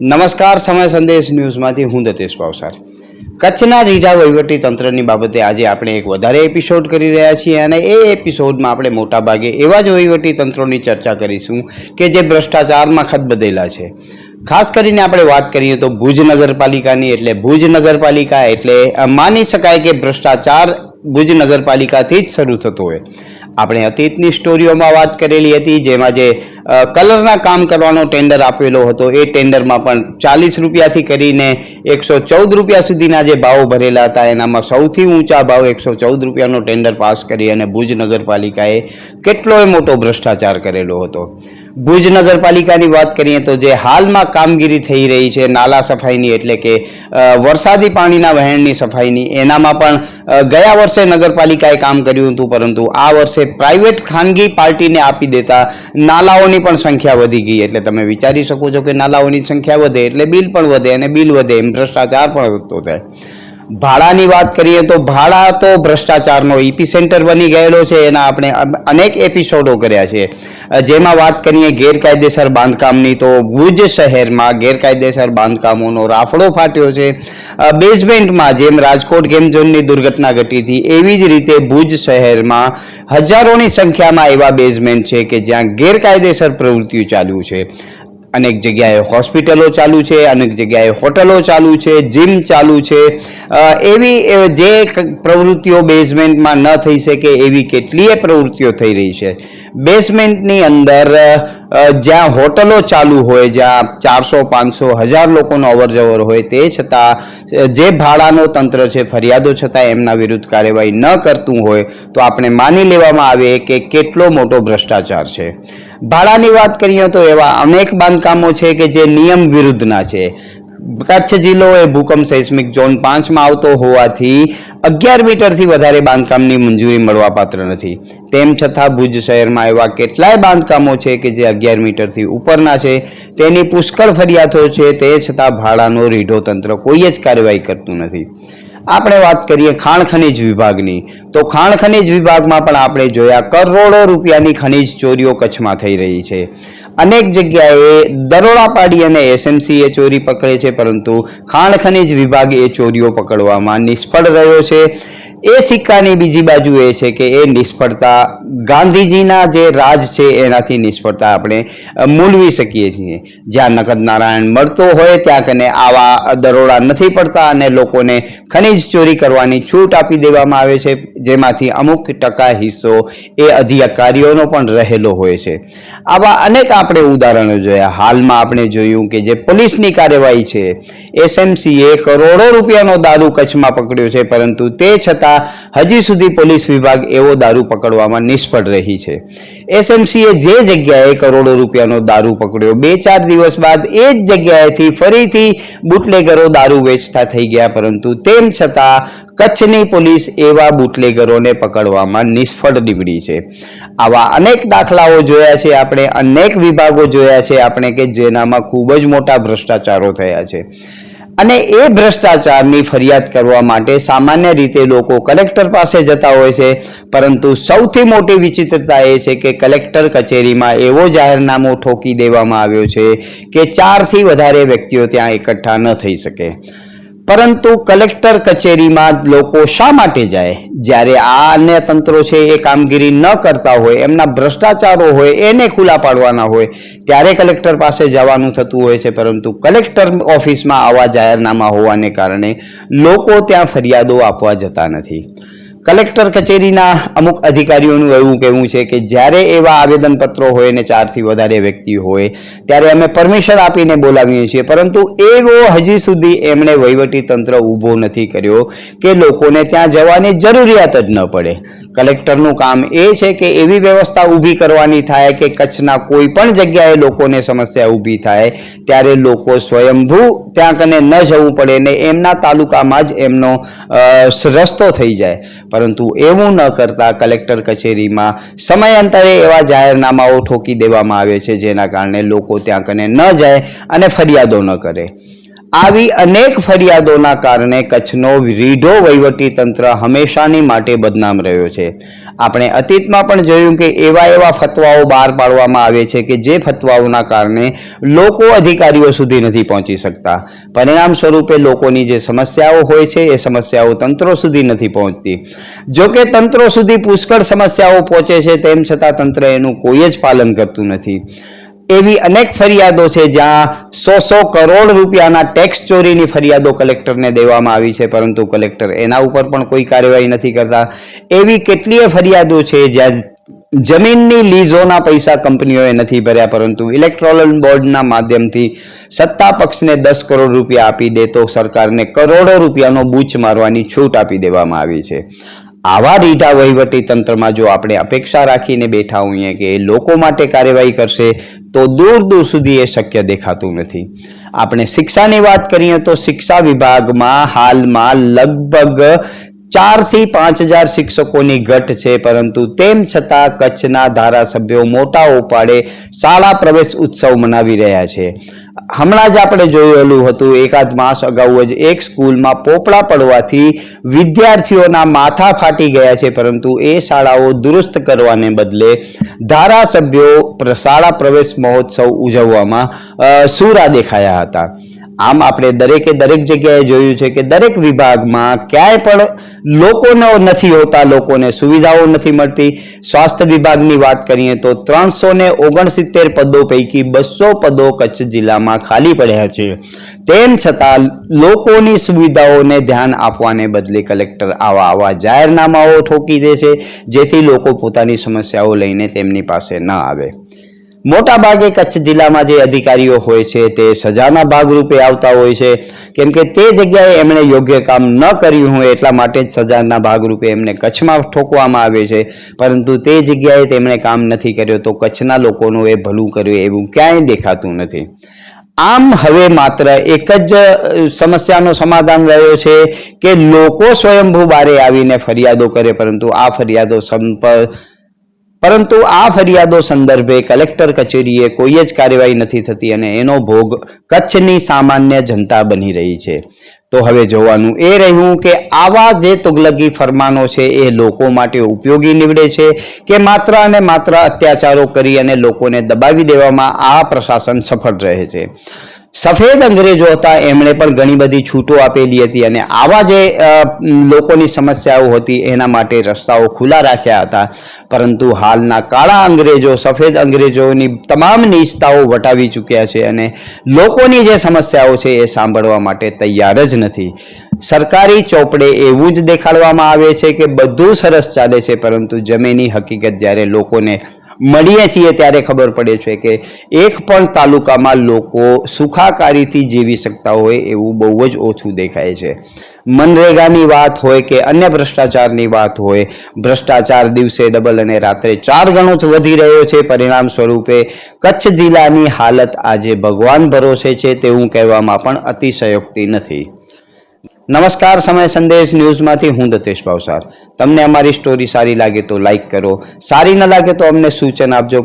નમસ્કાર, સમય સંદેશ ન્યૂઝમાંથી હું દતેશ પાવસાર. કચ્છના રીઢા તંત્રની બાબતે આજે આપણે એક વધારે એપિસોડ કરી રહ્યા છીએ અને એ એપિસોડમાં આપણે મોટાભાગે એવા જ તંત્રોની ચર્ચા કરીશું કે જે ભ્રષ્ટાચારમાં ખતબદેલા છે. ખાસ કરીને આપણે વાત કરીએ તો ભુજ નગરપાલિકાની, એટલે ભુજ નગરપાલિકા એટલે માની શકાય કે ભ્રષ્ટાચાર ભુજ નગરપાલિકાથી જ શરૂ થતો હોય. આપણે અતીતની સ્ટોરીઓમાં વાત કરેલી હતી, જેમાં જે કલરના કામ કરવાનો ટેન્ડર આપેલો હતો. એ ટેન્ડરમાં પણ ચાલીસ રૂપિયાથી કરીને એકસો ચૌદ રૂપિયા સુધીના જે ભાવો ભરેલા હતા, એનામાં સૌથી ઊંચા ભાવ એકસો ચૌદ રૂપિયાનો ટેન્ડર પાસ કરી અને ભુજ નગરપાલિકાએ કેટલોય મોટો ભ્રષ્ટાચાર કરેલો હતો. ભુજ નગરપાલિકાની વાત કરીએ તો જે હાલમાં કામગીરી થઈ રહી છે, નાલા સફાઈની એટલે કે વરસાદી પાણીના વહેણની સફાઈની, એનામાં પણ ગયા વર્ષે નગરપાલિકાએ કામ કર્યું હતું, પરંતુ આ વર્ષે પ્રાઇવેટ ખાનગી પાર્ટીને આપી દેતા નાલાઓની પણ સંખ્યા વધી ગઈ એટલે તમે વિચારી શકો છો કે નાલાઓની સંખ્યા વધે એટલે બિલ પણ વધે અને બિલ વધે એમ ભ્રષ્ટાચાર પણ વધતો થાય ભાડાની વાત કરીએ તો ભાડા તો ભ્રષ્ટાચારનો ઇપી સેન્ટર બની ગયેલો છે, એના આપણે અનેક એપિસોડો કર્યા છે. જેમાં વાત કરીએ ગેરકાયદેસર બાંધકામની, તો ભુજ શહેરમાં ગેરકાયદેસર બાંધકામોનો રાફડો ફાટ્યો છે. બેઝમેન્ટમાં જેમ રાજકોટ ગેમ ઝોનની દુર્ઘટના ઘટી હતી, એવી જ રીતે ભુજ શહેરમાં હજારોની સંખ્યામાં એવા બેઝમેન્ટ છે કે જ્યાં ગેરકાયદેસર પ્રવૃત્તિઓ ચાલ્યું છે. અનેક જગ્યાએ હોસ્પિટલો ચાલુ છે, અનેક જગ્યાએ હોટલો ચાલુ છે જીમ ચાલુ છે. એવી જે પ્રવૃત્તિઓ બેઝમેન્ટમાં ન થઈ શકે એવી કેટલીય પ્રવૃત્તિઓ થઈ રહી છે. બેઝમેન્ટની અંદર જ્યાં હોટલો ચાલુ હોય, જ્યાં ચારસો, પાંચસો, હજાર લોકોનો અવરજવર હોય, તે છતાં જે ભાડાનો તંત્ર છે, ફરિયાદો છતાં એમના વિરુદ્ધ કાર્યવાહી ન કરતું હોય, તો આપણે માની લેવામાં આવે કે કેટલો મોટો ભ્રષ્ટાચાર છે. ભાડાની વાત કરીએ તો એવા અનેક બાંધકામો છે કે જે નિયમ વિરુદ્ધના છે. કચ્છ જિલ્લો એ ભૂકંપ સેસ્મિક ઝોન પાંચમાં આવતો હોવાથી અગિયાર મીટરથી વધારે બાંધકામની મંજૂરી મળવાપાત્ર નથી. તેમ છતાં ભુજ શહેરમાં એવા કેટલાય બાંધકામો છે કે જે અગિયાર મીટરથી ઉપરના છે. તેની પુષ્કળ ફરિયાદો છે. તે છતાં ભાડાનો રીઢો તંત્ર કોઈ જ કાર્યવાહી કરતું નથી. આપણે વાત કરીએ ખાણ ખનીજ વિભાગની. તો ખાણ ખનીજ વિભાગમાં પણ આપણે જોયા કરોડો રૂપિયાની ખનીજ ચોરીઓ કચ્છમાં થઈ રહી છે. અનેક જગ્યાએ દરોડા પાડી અને એસએમસી એ ચોરી પકડે છે, પરંતુ ખાણ ખનીજ વિભાગ એ ચોરીઓ પકડવામાં નિષ્ફળ રહ્યો છે. એ સિક્કાની બીજી બાજુ એ છે કે એ નિષ્ફળતા ગાંધીજીના જે રાજ છે એનાથી નિષ્ફળતા આપણે મૂલવી શકીએ છીએ. જ્યાં નકદ નારાયણ મળતો હોય ત્યાં કને આવા દરોડા નથી પડતા અને લોકોને ખનીજ ચોરી કરવાની છૂટ આપી દેવામાં આવે છે. જેમાંથી અમુક ટકા હિસ્સો એ અધિકારીઓનો પણ રહેલો હોય છે. આવા અનેક આપણે ઉદાહરણો જોયા. હાલમાં આપણે જોયું કે જે પોલીસની કાર્યવાહી છે, એસએમસીએ કરોડો રૂપિયાનો દારૂ કચ્છમાં પકડ્યો છે, પરંતુ તે છતાં હજી સુધી પોલીસ વિભાગ એવો દારૂ પકડવામાં નિષ્ફળ રહી છે. એસએમસીએ જે જગ્યાએ કરોડો રૂપિયાનો દારૂ પકડ્યો, બે ચાર દિવસ બાદ એ જ જગ્યાએથી ફરીથી બુટલેગરો દારૂ વેચતા થઈ ગયા, પરંતુ તેમ છતાં કચ્છની પોલીસ એવા બુટલેગરોને પકડવામાં નિષ્ફળ નીવડી છે. આવા અનેક દાખલાઓ જોયા છે, આપણે અનેક વિભાગો જોયા છે, આપણે કે જેનામાં ખૂબ જ મોટા ભ્રષ્ટાચારો થયા છે. અને એ ભ્રષ્ટાચારની ફરિયાદ કરવા માટે સામાન્ય રીતે લોકો કલેક્ટર પાસે જતા હોય છે. પરંતુ સૌથી મોટી વિચિત્રતા એ છે કે કલેક્ટર કચેરીમાં એવો જાહેરનામો ઠોકી દેવામાં આવ્યો છે કે ચારથી વધારે વ્યક્તિઓ ત્યાં એકઠા ન થઈ શકે. પરંતુ કલેક્ટર કચેરીમાં લોકો શા માટે જાય? જ્યારે આ અન્ય તંત્રો છે, એ કામગીરી ન કરતા હોય, એમના ભ્રષ્ટાચારો હોય, એને ખુલ્લા પાડવાના હોય, ત્યારે કલેક્ટર પાસે જવાનું થતું હોય છે. પરંતુ કલેક્ટર ઓફિસમાં આવા જાહેરનામા હોવાને કારણે લોકો ત્યાં ફરિયાદો આપવા જતા નથી. કલેક્ટર કચેરીના અમુક અધિકારીઓનું એવું કહેવું છે કે જ્યારે એવા આવેદનપત્રો હોય ને ચારથી વધારે વ્યક્તિ હોય, ત્યારે અમે પરમિશન આપીને બોલાવીએ છીએ. પરંતુ એવો હજી સુધી એમણે વહીવટી તંત્ર ઊભો નથી કર્યો કે લોકોને ત્યાં જવાની જરૂરિયાત જ ન પડે. કલેક્ટરનું કામ એ છે કે એવી વ્યવસ્થા ઊભી કરવાની થાય કે કચ્છના કોઈ પણ જગ્યાએ લોકોને સમસ્યા ઊભી થાય, ત્યારે લોકો સ્વયંભૂ ત્યાં કને ન જવું પડે ને એમના તાલુકામાં જ એમનો રસ્તો થઈ જાય. પરંતુ એવું ન કરતા કલેક્ટર કચેરીમાં સમયાંતરે એવા જાહેરનામાઓ ઠોકી દેવામાં આવે છે જેના કારણે લોકો ત્યાં કને ન જાય અને ફરિયાદો ન કરે. આવી અનેક ફરિયાદોના કારણે કચ્છનો રીઢો વહીવટી તંત્ર હંમેશાની માટે બદનામ રહ્યો છે. આપણે અતીતમાં પણ જોયું કે એવા એવા ફતવાઓ બહાર પાડવામાં આવે છે કે જે ફતવાઓના કારણે લોકો અધિકારીઓ સુધી નથી પહોંચી શકતા. પરિણામ સ્વરૂપે લોકોની જે સમસ્યાઓ હોય છે એ સમસ્યાઓ તંત્રો સુધી નથી પહોંચતી. જો કે તંત્રો સુધી પુષ્કળ સમસ્યાઓ પહોંચે છે તેમ છતાં તંત્ર એનું કોઈ જ પાલન કરતું નથી. એવી અનેક ફરિયાદો છે જ્યાં સો સો કરોડ રૂપિયાના ટેક્સ ચોરીની ફરિયાદો કલેક્ટરને દેવામાં આવી છે. પરંતુ કલેક્ટર એના ઉપર પણ કોઈ કાર્યવાહી નથી કરતા. એવી કેટલીય ફરિયાદો છે જ્યાં જમીનની લીઝોના પૈસા કંપનીઓએ નથી ભર્યા, પરંતુ ઇલેક્ટ્રોલ બોર્ડના માધ્યમથી સત્તા પક્ષને દસ કરોડ રૂપિયા આપી દે તો સરકારને કરોડો રૂપિયાનો બૂચ મારવાની છૂટ આપી દેવામાં આવી છે. આવા રીઢા વહીવટી તંત્રમાં જો આપણે અપેક્ષા રાખીને બેઠા હોઈએ કે લોકો માટે કાર્યવાહી કરશે, તો દૂર દૂર સુધી એ શક્ય દેખાતું નથી. આપણે શિક્ષાની વાત કરીએ તો શિક્ષા વિભાગમાં હાલમાં લગભગ ચારથી પાંચ હજાર શિક્ષકોની ઘટ છે, પરંતુ તેમ છતાં કચ્છના ધારાસભ્યો મોટા ઉપાડે શાળા પ્રવેશ ઉત્સવ મનાવી રહ્યા છે. હમણાં જ આપણે જોયેલું હતું, એકાદ માસ અગાઉ જ એક સ્કૂલમાં પોપડા પડવાથી વિદ્યાર્થીઓના માથા ફાટી ગયા છે, પરંતુ એ શાળાઓ દુરુસ્ત કરવાને બદલે ધારાસભ્યો શાળા પ્રવેશ મહોત્સવ ઉજવવામાં સુરા દેખાયા હતા. આમ આપણે દરેકે દરેક જગ્યાએ જોયું છે કે દરેક વિભાગમાં ક્યાંય પણ લોકોનો નથી હોતા, લોકોને સુવિધાઓ નથી મળતી. સ્વાસ્થ્ય વિભાગની વાત કરીએ તો ત્રણસો ને ઓગણસિત્તેર પદો પૈકી બસો પદો કચ્છ જિલ્લામાં ખાલી પડ્યા છે. તેમ છતાં લોકોની સુવિધાઓને ધ્યાન આપવાને બદલે કલેક્ટર આવા આવા જાહેરનામાઓ ઠોકી દે છે, જેથી લોકો પોતાની સમસ્યાઓ લઈને તેમની પાસે ન આવે. મોટા ભાગે કચ્છ જિલ્લામાં જે અધિકારીઓ હોય છે, તે સજાના ભાગરૂપે આવતા હોય છે. કેમ કે તે જગ્યાએ એમણે યોગ્ય કામ ન કર્યું હોય એટલા માટે જ સજાના ભાગરૂપે એમને કચ્છમાં ઠોકવામાં આવે છે. પરંતુ તે જગ્યાએ તેમણે કામ નથી કર્યું તો કચ્છના લોકોનું એ ભલું કર્યું એવું ક્યાંય દેખાતું નથી. આમ હવે માત્ર એક જ સમસ્યાનો સમાધાન રહ્યો છે કે લોકો સ્વયંભૂ બારે આવીને ફરિયાદો કરે, પરંતુ આ ફરિયાદો સંપ પરંતુ આ ફરિયાદો સંદર્ભે કલેક્ટર કચેરીએ કોઈ જ કાર્યવાહી નથી થતી અને એનો ભોગ કચ્છની સામાન્ય જનતા બની રહી છે. તો હવે જોવાનું એ રહ્યું કે આવા જે તુગલકી ફરમાનો છે એ લોકો માટે ઉપયોગી નીવડે છે કે માત્ર અને માત્ર અત્યાચારો કરી અને લોકોને દબાવી દેવામાં આ પ્રશાસન સફળ રહે છે. સફેદ અંગ્રેજો હતા, એમણે પણ ઘણી બધી છૂટો આપેલી હતી અને આવા જે લોકોની સમસ્યાઓ હતી, એના માટે રસ્તાઓ ખુલ્લા રાખ્યા હતા. પરંતુ હાલના કાળા અંગ્રેજો, સફેદ અંગ્રેજોની તમામ નિષ્ઠાઓ વટાવી ચૂક્યા છે અને લોકોની જે સમસ્યાઓ છે એ સાંભળવા માટે તૈયાર જ નથી. સરકારી ચોપડે એવું જ દેખાડવામાં આવે છે કે બધું સરસ ચાલે છે, પરંતુ જમીની હકીકત જ્યારે લોકોને મળીએ છીએ ત્યારે ખબર પડે છે કે એક પણ તાલુકામાં લોકો સુખાકારીથી જીવી શકતા હોય એવું બહુ જ ઓછું દેખાય છે. મનરેગાની વાત હોય કે અન્ય ભ્રષ્ટાચારની વાત હોય, ભ્રષ્ટાચાર દિવસે ડબલ અને રાત્રે ચાર ગણો જ વધી રહ્યો છે. પરિણામ સ્વરૂપે કચ્છ જિલ્લાની હાલત આજે ભગવાન ભરોસે છે તેવું કહેવામાં પણ અતિશયોક્તિ નથી. નમસ્કાર, સમય સંદેશ ન્યૂઝમાંથી હું દતેશ ભાવસાર. તમને અમારી સ્ટોરી સારી લાગે તો લાઈક કરો, સારી ન લાગે તો અમને સૂચન આપજો